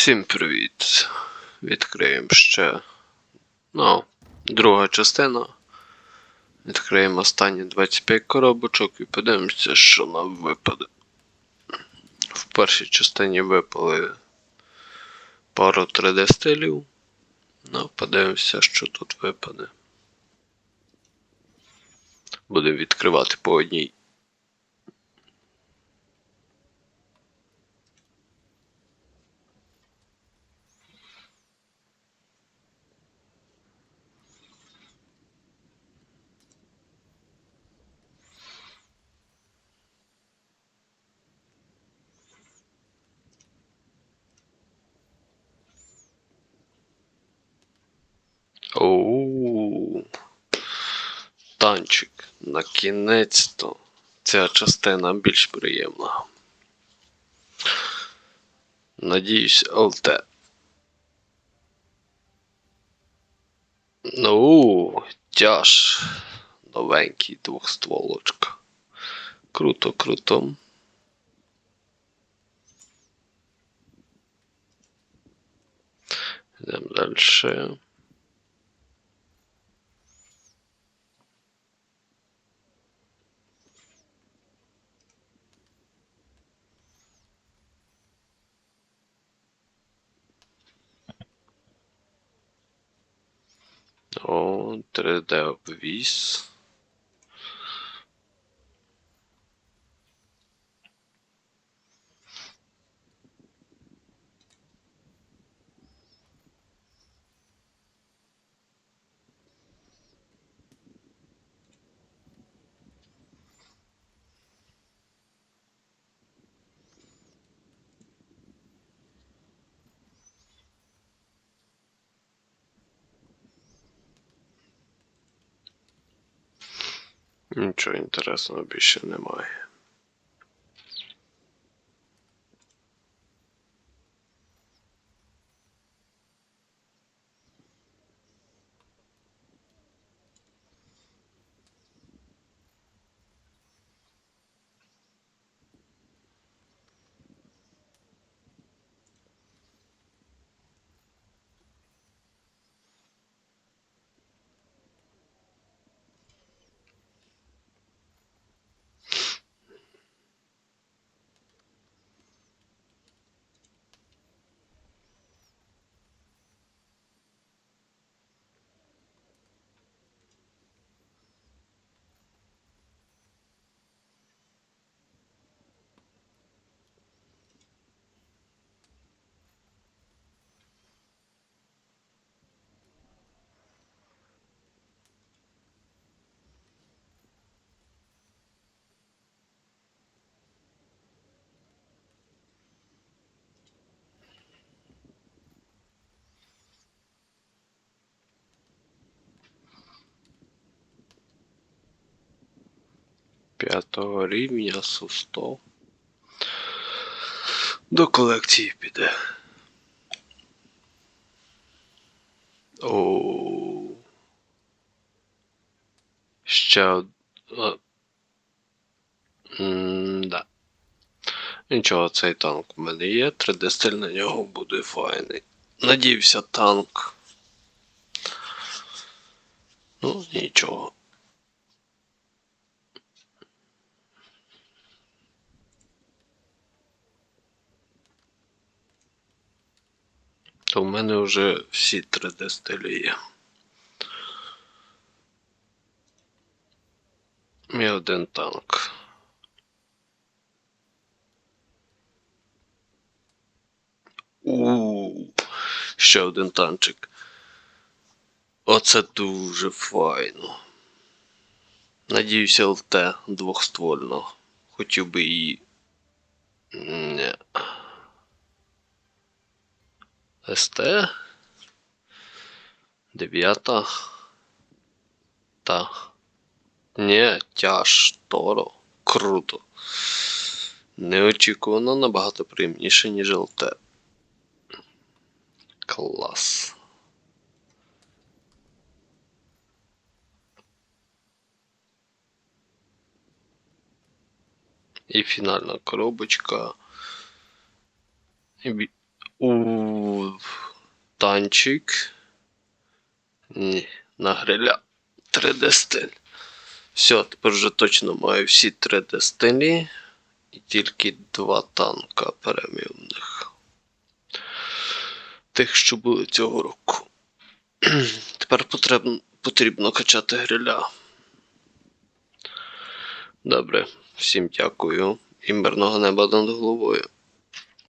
Всім привіт. Відкриємо ще. Ну, друга частина. Відкриємо останні 25 коробочок і подивимося, що нам випаде. В першій частині випали пару 3D стилів. Ну, подивимося, що тут випаде. Будемо відкривати по одній. Оу. Танчик. На кінець-то. Ця частина більш приємна. Надіюсь, ЛТ. Ну, тяж. Новенький двохстволочка. Круто, круто. Йдемо далі. О, 3D Нічого інтересного більше немає. П'ятого рівня Су-100. До колекції піде. Оу. Ще од... а. М-да. Нічого, цей танк у мене є. 3D стиль на нього буде файний. Надіюся, танк. Ну, нічого. То в мене вже всі 3D стилі є. І один танк. У ще один танчик. Оце дуже файно. Надіюся, ЛТ двохствольно. Хотів би її. Не. СТ. Дев'ята. Та. Не, тяж Торо. Круто. Неочікувано набагато приємніше, ніж ЛТ. Клас. І фінальна коробочка. У танчик. Ні, на гриля. 3D стиль. Все, тепер вже точно маю всі 3D стилі. І тільки два танка преміумних. Тих, що були цього року. Тепер потрібно, потрібно качати гриля. Добре, всім дякую і неба над головою.